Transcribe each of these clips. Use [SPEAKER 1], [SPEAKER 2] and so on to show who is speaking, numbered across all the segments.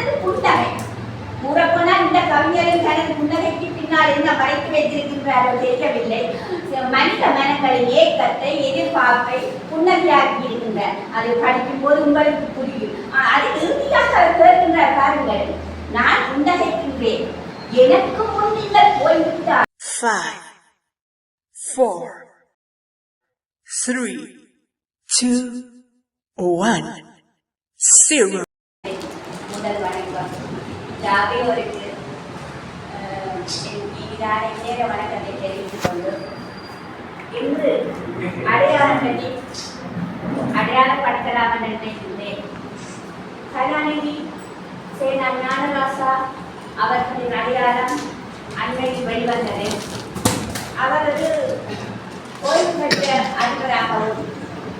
[SPEAKER 1] அடுத்தது புன்னகை. கூறப்போனால் இந்த கவிஞரின் தனது புன்னகைக்கு பின்னால் என்ன மறைத்து வைத்திருக்கின்றாரோ தெரியவில்லை. மனித மனங்களின் ஏக்கத்தை எதிர்பார்ப்பை புன்னகையாக்கி இருக்கின்றார் அதை படிக்கும் போது உங்களுக்கு புரியும். ஆ, அது இறுதியாக அவர் கேட்கின்றார் பாருங்கள். நான் புன்னகைக்கின்றேன். எனக்கு முன் நீங்கள் போய்விட்டார்
[SPEAKER 2] five, four, three, two, one, zero.
[SPEAKER 1] முதல் வணக்கம் நேர வணக்கத்தை தெரிவித்துக் கொண்டு இன்று அடையாளம் கட்டி அடையாளப்படுத்தலாம் என்று நினைக்கின்றேன் கருணாநிதி சேனா ஞானராசா அவர்களின் அடையாளம் அண்மையில் வெளிவந்தது அவரது ஓய்வு பெற்ற அதிபராகவும்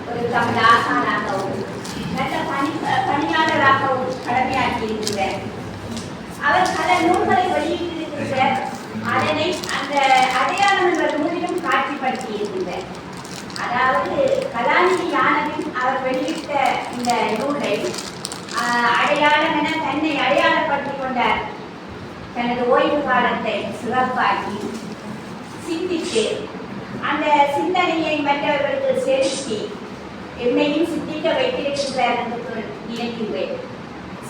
[SPEAKER 1] ஒரு தமிழ் ஆசானாகவும் நல்ல பணி பணியாளராகவும் கடமையாக்கி இருக்கிறார் அவர் பல நூல்களை வெளியிட்டிருக்கின்ற அதனை அந்த அடையாளம் என்ற நூலிலும் அதாவது கலாநிதி ஞானவின் அவர் வெளியிட்ட இந்த நூலை அடையாளம் என தன்னை அடையாளப்படுத்திக் கொண்டார் தனது ஓய்வு காலத்தை சிறப்பாக்கி சிந்தித்து அந்த சிந்தனையை மற்றவர்களுக்கு செலுத்தி என்னையும் சிந்திக்க வைத்திருக்கின்றார் என்று நினைக்கின்றேன்.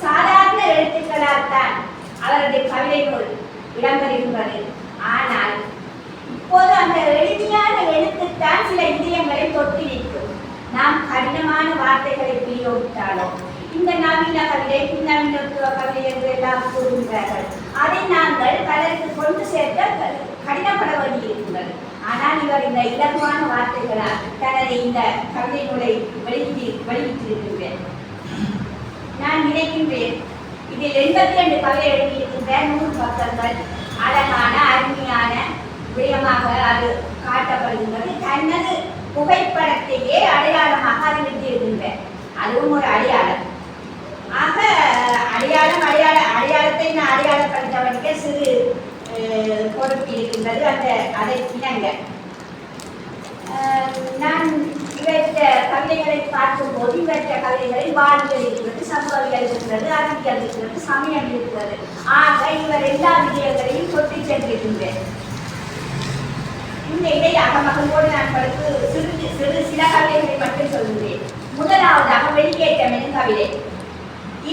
[SPEAKER 1] சாதாரண எழுத்துக்களால் தான் அவரது கவிதை நூல் இடம்பெறுகின்றது ஆனால் இப்போது அந்த எளிமையான எழுத்துத்தான் சில இதயங்களை தொட்டு நிற்கும் நாம் கடினமான வார்த்தைகளை பிரயோகித்தாலும் இந்த நவீன கவிதை பின்னவீனத்துவ கவிதை என்று எல்லாம் கூறுகின்றார்கள். அதை நாங்கள் பலருக்கு கொண்டு சேர்க்க கடினப்பட வேண்டியிருக்கின்றது ஆனால் இவர் இந்த இலகுவான வார்த்தைகளால் தனது இந்த கவிதை நூலை வெளியிட்டு வெளியிட்டிருக்கின்றேன் நான் நினைக்கின்றேன் இதில் எண்பத்தி ரெண்டு கவிதை எழுதியிருக்கின்ற நூறு பக்கங்கள். அழகான அருமையான விடயமாக அது காட்டப்படுகின்றது. தனது புகைப்படத்தையே அடையாளமாக அறிவித்திருக்கின்ற அதுவும் ஒரு அடையாளம். ஆக அடையாளம் அடையாள அடையாளத்தை நான் அடையாளப்படுத்த சிறு பொறுப்பு இருக்கின்றது. அந்த அதை இணங்க நான் இவற்ற கவிதைகளை பார்க்கும்போது இவற்ற கவிதைகளை வாழ்வியல் இருக்கிறது சமூகவியல் இருக்கிறது அறிவியல் இருக்கிறது சமயம் இருக்கிறது. ஆக இவர் எல்லா விடயங்களையும் தொட்டு சென்றிருக்கின்றேன் இந்த இடையாக அகமகங்கோடு நான் படித்து சிறு சிறு சில கவிதைகளை மட்டும் சொல்கிறேன். முதலாவதாக வெளியேற்றம் எனும் கவிதை.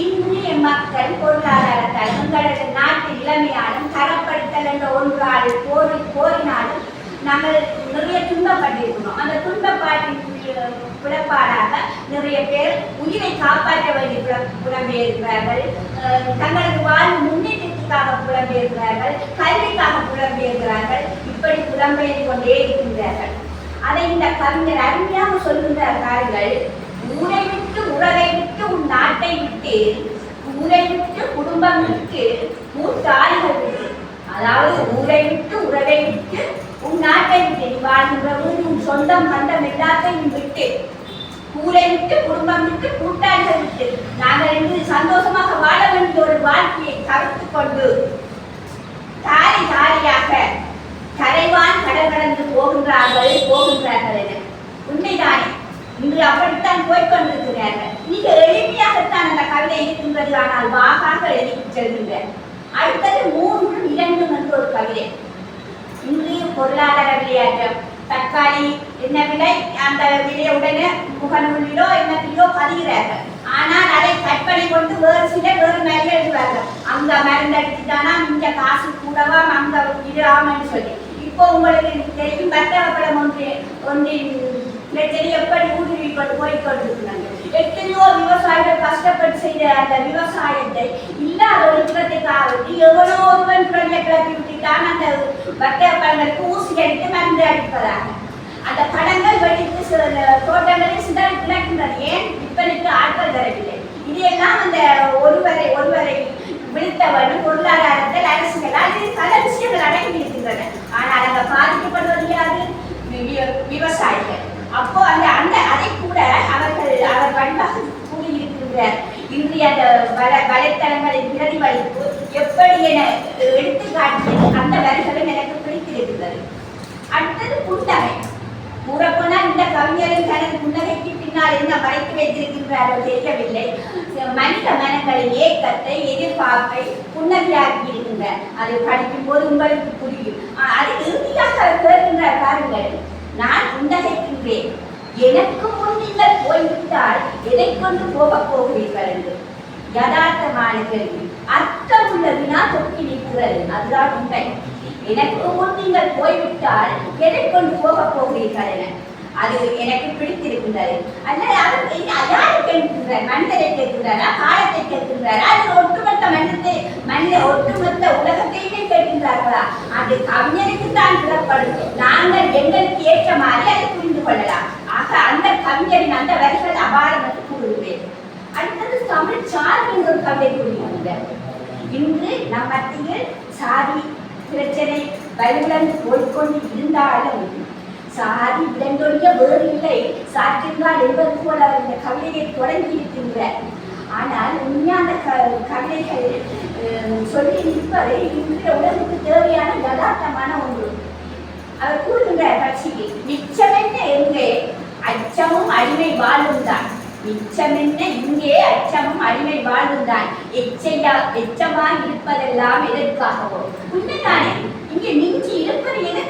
[SPEAKER 1] இன்றைய மக்கள் பொருளாதாரத்தால் உங்களது நாட்டு இளமையாலும் தரப்படுத்தல் என்ற ஒன்றால் போரி போரினாலும் நாங்கள் நிறைய துன்பப்பட்டு புலப்பாடாக நிறைய பேர் உயிரை காப்பாற்ற வேண்டிய புலம்பெயர்கிறார்கள். தங்களது வாழ்வு முன்னேற்றத்துக்காக புலம்பெயர்கிறார்கள். கல்விக்காக புலம்பெயர்கிறார்கள். இப்படி புலம்பெயர்ந்து கொண்டே இருக்கின்றார்கள். அதை இந்த கவிஞர் அருமையாக சொல்கின்ற பாருங்கள் ஊரை விட்டு உறவை விட்டு உன் நாட்டை விட்டு ஊரை விட்டு குடும்பம் விட்டு மூத்தாய்கள் விட்டு அதாவது ஊரை விட்டு உறவை விட்டு உன் நாட்டை விட்டு நீ வாழ்கின்ற உன் சொந்தம் பந்தம் எல்லாத்தையும் விட்டு ஊரை விட்டு குடும்பம் விட்டு கூட்டாளிகள் விட்டு நாங்கள் இன்று சந்தோஷமாக வாழ வேண்டிய ஒரு வாழ்க்கையை தவிர்த்து கொண்டு தாரி தாரியாக கரைவான் கடல் கடந்து போகின்றார்கள் போகின்றார்கள் என. உண்மைதானே இன்று அப்படித்தான் போய்கொண்டிருக்கிறார்கள் மிக எளிமையாகத்தான் அந்த கவிதை இருக்கின்றது ஆனால் வாகாக எழுதி செல்கின்றார் அடுத்தது மூன்று இரண்டு என்று ஒரு கவிதை. இன்றைய பொருளாதார விளையாட்டம் தக்காளி என்ன விலை அந்த விலையை உடனே முகநூலிலோ என்னத்திலோ பதிகிறார்கள். ஆனால் அதை கற்பனை கொண்டு வேறு சிலர் வேறு மாதிரி எழுதுவார்கள். அந்த மருந்து அடிச்சுட்டானா இந்த காசு கூடவா அந்த இது ஆமான்னு சொல்லி. இப்போ உங்களுக்கு தெரியும் பத்திரப்படம் ஒன்று ஒன்றின் பிரச்சனை எப்படி ஊடுருவி கொண்டு போய்கொண்டிருக்கிறாங்க எத்தனையோ விவசாயிகள் கஷ்டப்பட்டு செய்த அந்த விவசாயத்தை இல்லாத ஒழுக்கத்துக்காக வேண்டி எவ்வளோ ஒருவன் குழந்தை கிளப்பி விட்டுட்டான் அந்த பத்திரப்படங்களுக்கு ஊசி அடித்து மருந்து அடிப்பதாக. அந்த படங்கள் வெடித்து சில தோட்டங்களில் சிதறி கிடக்கின்றது ஏன்? விற்பனைக்கு ஆட்கள் தரவில்லை இதையெல்லாம் அந்த ஒருவரை ஒருவரை விழுத்தவன் பொருளாதாரத்தில் அரசு இது பல விஷயங்கள் அடங்கி இருக்கின்றன ஆனால் அங்க பாதிக்கப்படுவது யாரு வி- விவசாயிகள் அப்போ அந்த அந்த அதை கூட அவர்கள் அவர் பண்பாக கூறியிருக்கின்ற இன்றைய அந்த வல வலைத்தளங்களின் பிரதிபலிப்பு எப்படி என எடுத்து காட்டியது அந்த வரிகளும் எனக்கு பிடித்திருக்கிறது அடுத்தது புன்னகை கூறப்போனால் இந்த கவிஞரும் தனது பின்னால் என்ன மறைத்து வைத்திருக்கின்றாரோ தெரியவில்லை. மனித மனங்களின் ஏக்கத்தை எதிர்பார்ப்பை புன்னகையாக்கி இருக்கின்றார் அதை படிக்கும் போது உங்களுக்கு புரியும். அது இறுதியாக அவர் கேட்கின்றார் பாருங்கள். நான் புன்னகைக்கின்றேன் எனக்கு முன் நீங்கள் போய்விட்டால் எதை கொண்டு போகப் போகிறீர்கள் என்று. யதார்த்தமான கேள்வி. அர்த்தமுள்ள வினா தொக்கி நிற்கிறது. அதுதான் உண்மை. எனக்கு முன் நீங்கள் போய்விட்டால் எதை கொண்டு போகப் போகிறீர்கள் என. அது எனக்கு பிடித்திருக்கின்றது. அல்லது அவர் என்ன- யாரை கேட்கின்றார் மனிதரை கேட்கின்றாரா காலத்தை கேட்கின்றாரா அது ஒட்டுமொத்த மனிதத்தை மனித ஒட்டுமொத்த உலகத்தையுமே கேட்கின்றார்களா? அது கவிஞருக்கு தான் புறப்படும் நாங்கள் எங்களுக்கு ஏற்ற மாதிரி அதை புரிந்து கொள்ளலாம். ஆக அந்த கவிஞரின் அந்த வரிகள் அபாரம் என்று கூறுவேன். அடுத்தது தமிழ் சார்பு ஒரு கவிதை கூறுகிறார் இன்று நம் மத்தியில் சாதி பிரச்சனை வலுவிழந்து போய்கொண்டு இருந்தாலும் சாதி இடந்தொழிய வேறு இல்லை. சாற்றினால் என்பது போல இந்த கவிதையை தொடங்கி இருக்கின்றார் ஆனால் உண்மையான க கவிதைகள் சொல்லி நிற்பது இன்றைய உலகுக்கு தேவையான யதார்த்தமான ஒன்று. அவர் கூறுகின்றார் கட்சிக்கு மிச்சமென்ன எங்கே அச்சமும் அடிமை வாழும் தான். மிச்சமென்ன இங்கே அச்சமும் அடிமை வாழ்வும் தான். எச்சையா எச்சமாய் இருப்பதெல்லாம் எதற்காகவோ. உண்மைதானே? இங்கே மிஞ்சி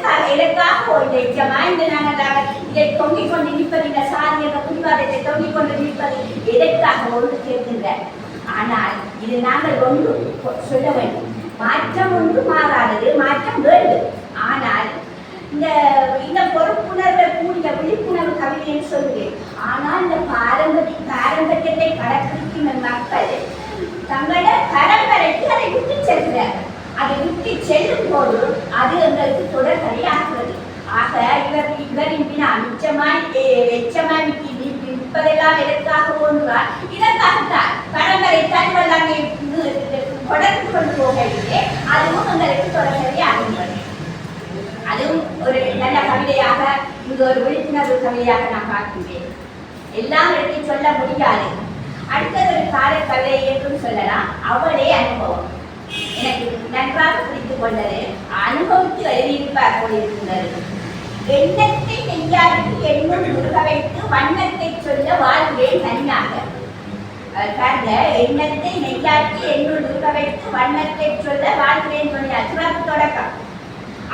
[SPEAKER 1] இருப்பது எதற்காக எதற்காகவோ இந்த எச்சமா இந்த நாங்கள் இதை தொங்கிக் கொண்டு நிற்பது இந்த சாதி என்ற புரிவாதத்தை தொங்கிக் கொண்டு நிற்பது எதற்காகவோ என்று கேட்கின்றார் ஆனால் இது நாங்கள் ஒன்று சொல்ல வேண்டும். மாற்றம் ஒன்று மாறாதது மாற்றம் வேண்டும். ஆனால் இந்த இந்த பொறுப்புணர்வை கூடிய விழிப்புணர்வு கவிதைன்னு சொல்லுவேன். ஆனால் இந்த பாரம்பரிய பாரம்பரியத்தை கடைப்பிடிக்கும் மக்கள் தங்களோட பரம்பரைக்கு அதை விட்டு செல்கிறார்கள். அதை விட்டு செல்லும் போது அது எங்களுக்கு தொடர்கதை எதற்காக இதற்காகத்தான் பரம்பரை தன்வல்லாமை தொடர்ந்து கொண்டு போகவில்லை அதுவும் உங்களுக்கு தொடர்கதை ஆகின்றது அதுவும் ஒரு நல்ல கவிதையாக இங்கு ஒரு விழிப்புணர்வு கவிதையாக நான் பார்க்கின்றேன். எல்லாம் எடுத்து சொல்ல முடியாது. அடுத்தது ஒரு கால கவிதை என்றும் சொல்லலாம். அவளே அனுபவம். எனக்கு நன்றாக புரிந்து கொண்டது அனுபவித்து எழுதியிருப்பார் போல் எண்ணத்தை நெய்யாருக்கு என்னும் முருக வைத்து வண்ணத்தை சொல்ல வாழ்கிறேன் தனியாக. அஹ் பாருங்க எண்ணத்தை நெய்யாக்கி என்னுள் உருக வைத்து வண்ணத்தை சொல்ல வாழ்கிறேன் சொன்னார். சிறப்பு தொடக்கம்.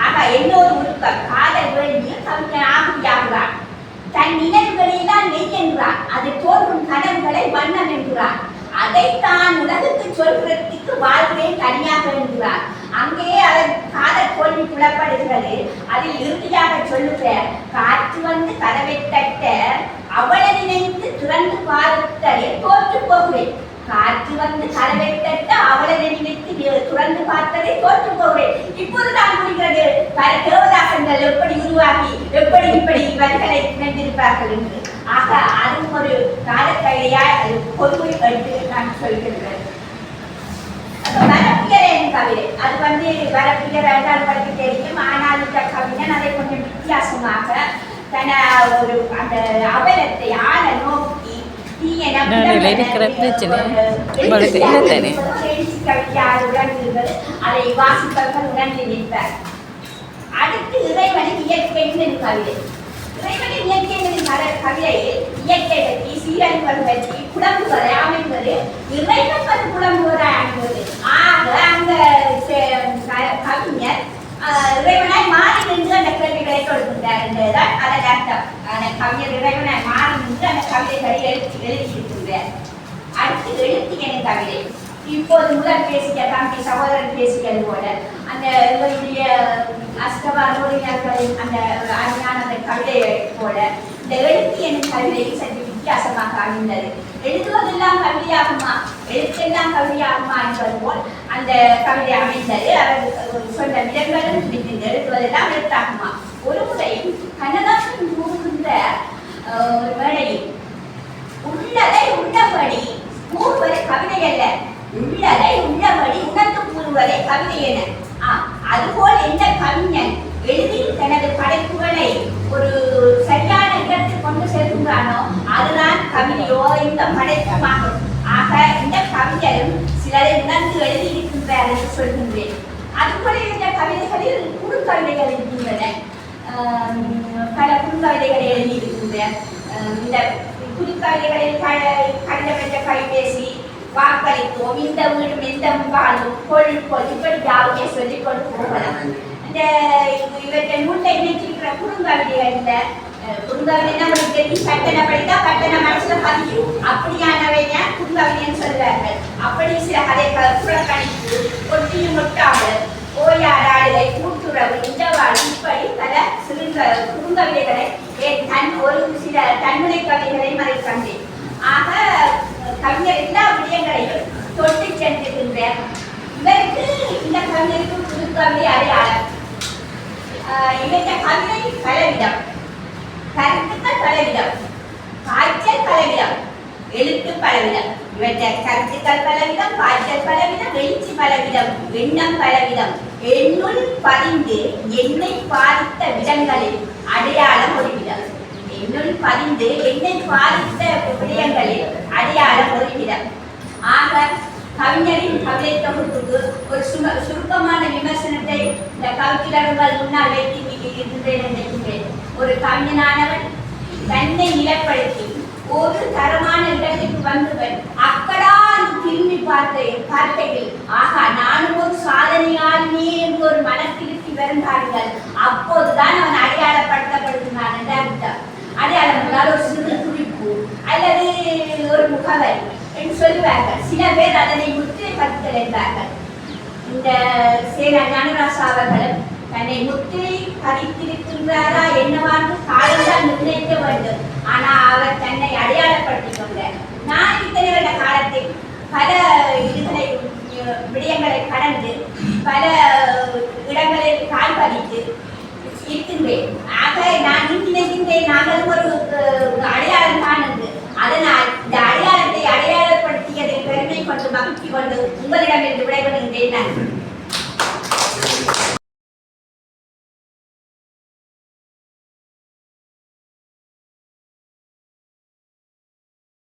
[SPEAKER 1] ஆக இன்னொரு உருக்கம் காதல் வேண்டிய கவிஞன் ஆகுதியாகிறான் தன் நினைவுகளெல்லாம் நெய் என்றான் அது தோன்றும் கனவுகளை வண்ணம் என்கிறான் அதைத்தான் உலகுக்கு சொல்கிறதுக்கு வாழ்கிறேன் தனியாக என்கிறார் அங்கே அவர் காதல் தோல்வி புலப்படுகிறது. அதில் இறுதியாக சொல்லுகிற காற்று வந்து கதவை தட்ட அவளை நினைத்து துறந்து பார்த்தலே தோற்று போகிறேன். காற்று வந்து கதவை தட்ட அவளை நினைத்து துறந்து பார்த்ததை தோற்று போகிறேன். இப்போது தான் புரிகிறது பல தேவதாசங்கள் எப்படி உருவாகி எப்படி இப்படி இவர்களை நினைந்திருப்பார்கள் என்று. ஆக அதுவும் ஒரு காலக்கலையா அது பொதுவை என்று நான் சொல்கிறேன் கவிதை அது வந்து வரப்பியர் என்றால் உங்களுக்கு தெரியும் ஆனால் இந்த கவிஞன் அதை கொஞ்சம் வித்தியாசமாக தன ஒரு அந்த அவலத்தை ஆள நோக்கி தீயன
[SPEAKER 3] இருக்கிற பிரச்சனை உங்களுக்கு இல்லை தானே?
[SPEAKER 1] அதை வாசிப்பவர்கள் உணர்ந்து நிற்பார் அடுத்து இறைவனின் இயற்கையின் கவிதை இறைவனின் இயற்கையின் கவிதையில் இயற்கை பற்றி சீரழிவுகள் பற்றி குழம்புவதை அமைப்பது இறைவன் குழம்புவதை அமைப்பது ஆக அந்த செ- க- கவிஞர் ஆஹ், இறைவனாய் மாறி நின்று அந்த கேள்விகளை கொடுக்கின்றார் என்பதுதான் அதன் அர்த்தம் அந்த கவிஞர் இறைவனாய் மாறி நின்று அந்த கவிதைகளை எழுதி எழுதியிருக்கின்றார் அடுத்து எழுத்து எனும் இப்போது முதல் பேசிக்க தம்பி சகோதரன் பேசிக்கிறது போல அந்த இவருடைய அஷ்டவா நூலினர்களின் அந்த அருமையான அந்த கவிதை போல இந்த எழுத்து எனும் கவிதை சற்று வித்தியாசமாக அமைந்தது எழுதுவதெல்லாம் கவிதையாகுமா? எழுத்தெல்லாம் கவிதையாகுமா என்பது போல் அந்த கவிதை அமைந்தது அவர் சொன்ன விதங்களும் இருக்கின்றது. எழுதுவதெல்லாம் எழுத்தாகுமா? ஒரு முறையும் கண்ணதாசன் கூறுகின்ற ஒரு மேடையில் உள்ளதை உள்ளபடி கூறுவது கவிதை அல்ல உள்ளதை உள்ளபடி உணர்ந்து கூறுவதே கவிதை என. அதுபோல் எந்த கவிஞன் எளிதில் தனது படைப்புகளை ஒரு சரியான இடத்தில் கொண்டு செல்கின்றானோ அதுதான் கவிதையோ இந்த படைப்புமாகும். ஆக இந்த கவிஞரும் சிலரை உணர்ந்து எழுதியிருக்கின்றார் என்று சொல்கின்றேன். அதுபோல இந்த கவிதைகளில் குறுக்கவிதைகள் இருக்கின்றன. பல குறுங்கவிதைகளை எழுதியிருக்கின்ற இந்த குறுங்கவிதைகளில் கண்டமென்ற கடிதம் என்ற கைபேசி வாக்களித்தோம். இந்த வீடும் இந்த பாலும் கொள் கொள் இப்படி யாவுமே சொல்லிக் கொண்டு போகலாம் இந்த இவற்றை முன்ன இணைச்சிருக்கிற குறுங்கவிதைகள் குறுங்கவிதை நம்மளுக்கு தெரியும்? கட்டண படித்தா கட்டண மனசுல பதியும். அப்படியானவை தான் குறுங்கவிதைன்னு சொல்றார்கள். அப்படி சில கதை புறக்கணிப்பு ஒட்டியும் ஒட்டாமல் ஓயாடாடுகை கூட்டுறவு இந்த வாழ் இப்படி பல சிறுங்க குறுங்கவிதைகளை தன் ஒரு சில தன்முனை கவிதைகளை மறை ஆக கவிஞர் எல்லா விடயங்களையும் தொட்டு சென்றிருக்கின்றார். இவருக்கு இந்த கவிஞருக்கு புதுக்கவிதை அடையாளம். ஆஹ் இவற்ற கவிதை பலவிதம். கருத்துக்கள் பலவிதம். காய்ச்சல் பலவிதம். எழுத்து பலவிதம். இவற்றை கருத்துக்கள் பலவிதம் காய்ச்சல் பலவிதம் எழுச்சி பலவிதம் எண்ணம் பலவிதம். என்னுள் பதிந்து என்னை பாதித்த விதங்களில் அடையாளம் ஒரு விதம் என்னுள் பதிந்து என்னை பாதித்த விடயங்களில் அடையாளம் ஒரு ஆக கவிஞரின் கவிதை தொகுப்புக்கு ஒரு சும சுருக்கமான விமர்சனத்தை இந்த கவிஞர்கள் முன்னால் வைத்து இருக்கின்றேன் நினைக்கின்றேன் ஒரு கவிஞனானவன் தன்னை நிலப்படுத்தி ஒரு தரமான இடத்துக்கு வந்தவன் அக்கடால் திரும்பி பார்த்த பார்த்தையில் ஆகா நானும் ஒரு சாதனையாளினே என்று ஒரு மனத்திருத்தி வருந்தார்கள். அப்போதுதான் அவன் அடையாளப்படுத்தப்படுகிறான் என்று அர்த்தம். அடையாளம் என்றால் ஒரு சிறு குறிப்பு அல்லது ஒரு முகவரி என்று சொல்லுவார்கள். சில பேர் அதனை முற்று கற்கள் என்பார்கள் இந்த சேர ஞானராசா அவர்களும் தன்னை முற்றி பதித்திருக்கின்றாரா என்னவான்னு காலம்தான் நிர்ணயிக்க வேண்டும். ஆனால் அவர் தன்னை அடையாளப்படுத்திக் கொண்டார். நான் இத்தனை வருட காலத்தில் பல இதுகளை விடயங்களை கடந்து பல இடங்களில் கால் பதித்து இருக்கின்றேன் ஆக நான் நினைக்கின்றேன் நாங்களும் ஒரு அஹ், அடையாளம் தான் என்று அதனால் இந்த அடையாளத்தை அடையாளப்படுத்தியதை பெருமை கொண்டு மகிழ்ச்சி கொண்டு உங்களிடமிருந்து விடைபெறுகின்றேன். நன்றி.